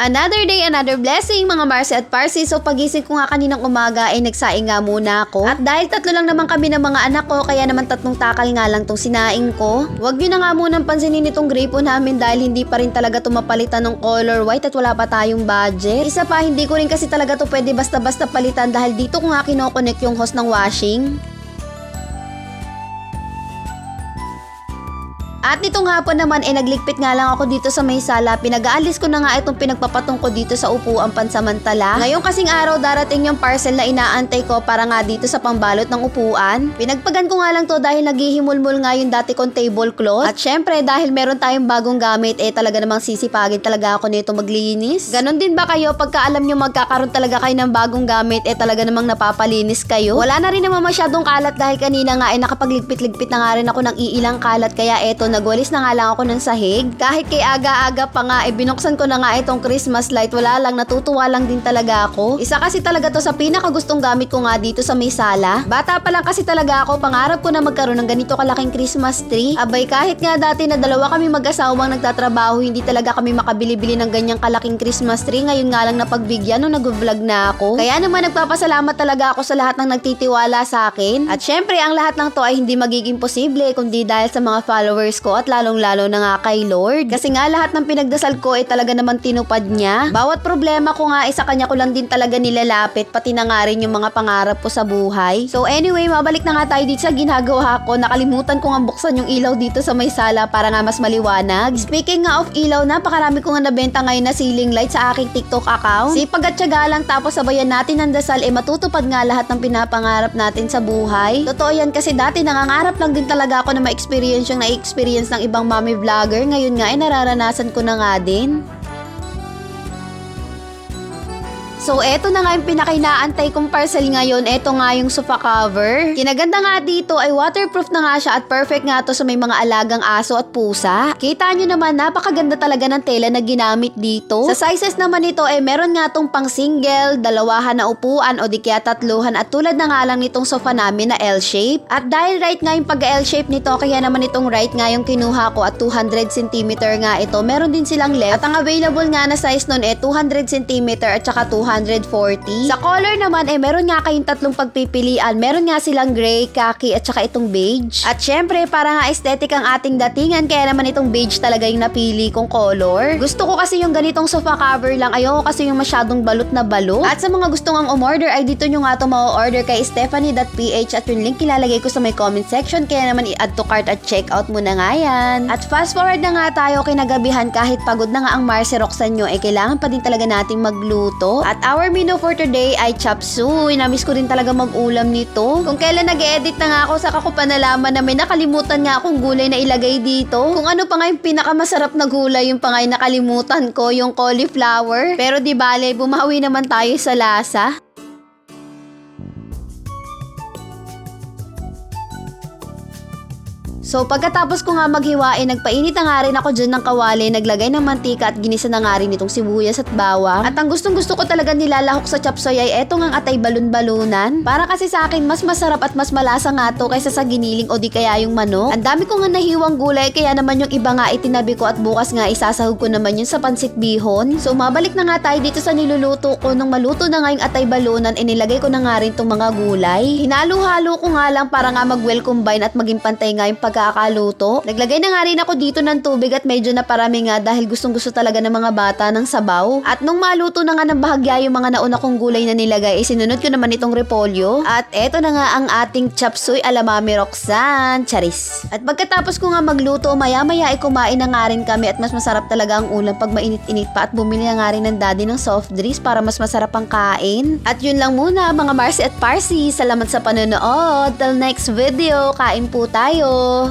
Another day, another blessing mga Marcy at Parsi. So pagising ko nga kaninang umaga ay nagsaing nga muna ako. At dahil tatlo lang naman kami ng mga anak ko, kaya naman tatlong takal nga lang tong sinaing ko. Huwag nyo na nga munang pansinin itong gripo namin dahil hindi pa rin talaga tumapalitan ng color white at wala pa tayong budget. Isa pa, hindi ko rin kasi talaga to pwede basta-basta palitan dahil dito ko nga kinoconnect yung hose ng washing. At nitong hapon naman eh nagligpit nga lang ako dito sa may sala. Pinag-aalis ko na nga itong pinagpapatong ko dito sa upuan pansamantala. Ngayon kasing araw darating yung parcel na inaantay ko para nga dito sa pambalot ng upuan. Pinagpagan ko nga lang to dahil naghihimulmul nga yung dati kong tablecloth. At syempre dahil meron tayong bagong gamit eh talaga namang sisipagin talaga ako nito maglinis. Ganon din ba kayo pagka alam nyo magkakaroon talaga kayo ng bagong gamit eh talaga namang napapalinis kayo? Wala na rin naman masyadong kalat dahil kanina nga eh nakapagligpit-ligpit na nga rin ako ng iilang kalat kaya eto nagwalis na nga lang ako ng sahig. Kahit kay aga-aga pa nga, eh, binuksan ko na nga itong Christmas light. Wala lang, natutuwa lang din talaga ako. Isa kasi talaga to sa pinakagustong gamit ko nga dito sa may. Bata pa lang kasi talaga ako, pangarap ko na magkaroon ng ganito kalaking Christmas tree. Abay, kahit nga dati na dalawa kami mag-asawang nagtatrabaho, hindi talaga kami makabili-bili ng ganyang kalaking Christmas tree. Ngayon nga lang napagbigyan nung nag-vlog na ako. Kaya naman nagpapasalamat talaga ako sa lahat ng nagtitiwala sa akin. At syempre, ang lahat ng to ay hindi magiging posible kundi dahil sa mga followers ko at lalong-lalo na nga kay Lord. Kasi nga lahat ng pinagdasal ko ay talaga naman tinupad niya. Bawat problema ko nga ay sa kanya ko lang din talaga nilalapit pati na nga rin yung mga pangarap ko sa buhay. So anyway, mabalik na nga tayo dito sa ginagawa ko. Nakalimutan ko nga buksan yung ilaw dito sa may sala para nga mas maliwanag. Speaking nga of ilaw, napakarami ko nga nabenta ngayon na ceiling light sa aking TikTok account. Sipag at tiyaga lang tapos sabayan natin ng dasal eh matutupad nga lahat ng pinapangarap natin sa buhay. Totoo yan kasi dati nangangarap lang din talaga ako na ma-experience yung na-experience ng ibang mommy vlogger. Ngayon nga ay nararanasan ko na nga din. So, eto na nga yung pinakainaantay kong parcel ngayon. Eto nga yung sofa cover. Kinaganda nga dito ay waterproof na nga siya at perfect nga to sa may mga alagang aso at pusa. Kita nyo naman, napakaganda talaga ng tela na ginamit dito. Sa sizes naman ito ay meron nga tong pang single, dalawahan na upuan o di kaya tatluhan at tulad na nga lang nitong sofa namin na L-shape. At dahil right nga yung pag L-shape nito, kaya naman itong right nga yung kinuha ko at 200 cm nga ito. Meron din silang left. At ang available nga na size nun eh 200 cm at saka 240. Sa color naman eh meron nga kayong tatlong pagpipilian. Meron nga silang gray, khaki at saka itong beige. At syempre para nga aesthetic ang ating datingan kaya naman itong beige talaga yung napili kong color. Gusto ko kasi yung ganitong sofa cover lang. Ayoko kasi yung masyadong balot na balot. At sa mga gustong ang umorder ay dito nyo nga ito ma-order kay stephanie.ph at yung link ilalagay ko sa may comment section kaya naman i-add to cart at check out mo na nga yan. At fast forward na nga tayo kinagabihan kahit pagod na nga ang Marcy Roxanne nyo eh kailangan pa din talaga nating magluto. At our menu for today ay chop suey. Namiss ko rin talaga mag-ulam nito. Kung kailan nag-edit na nga ako, saka ko pa nalaman na may nakalimutan nga akong gulay na ilagay dito. Kung ano pa nga yung pinakamasarap na gulay, yung pa nga yung nakalimutan ko, yung cauliflower. Pero di bale, bumawi naman tayo sa lasa. So pagkatapos ko nga maghiwain, nagpainit na nga rin ako dyan ng kawali, naglagay ng mantika at ginisa na nga rin itong sibuyas at bawang. At ang gustong gusto ko talaga nilalahok sa chapsoy ay eto ngang atay balon-balunan. Para kasi sa akin, mas masarap at mas malasa nga to kaysa sa giniling o di kaya yung manok. Ang dami ko nga nahiwang gulay, kaya naman yung iba nga itinabi ko at bukas nga isasahog ko naman yun sa pansit bihon. So mabalik na nga tayo dito sa niluluto ko. Nung maluto na nga yung atay balunan, inilagay ko na nga rin tong mga gulay. Hinalo-halo ko nga lang para nga mag-well combine at maging pantay nga yung pagkakaluto. Naglagay na nga rin ako dito ng tubig at medyo na parami nga dahil gustong gusto talaga ng mga bata ng sabaw. At nung maluto na nga ng bahagya yung mga nauna kong gulay na nilagay, isinunod ko naman itong repolyo. At eto na nga ang ating chop suey ala Mami Roxanne. Charis. At pagkatapos ko nga magluto, maya-maya ay kumain na nga rin kami at mas masarap talaga ang ulam pag mainit-init pa at bumili na nga rin ng daddy ng soft drinks para mas masarap ang kain. At yun lang muna mga Marcy at Parsi. Salamat sa panonood. Till next video, kain po tayo.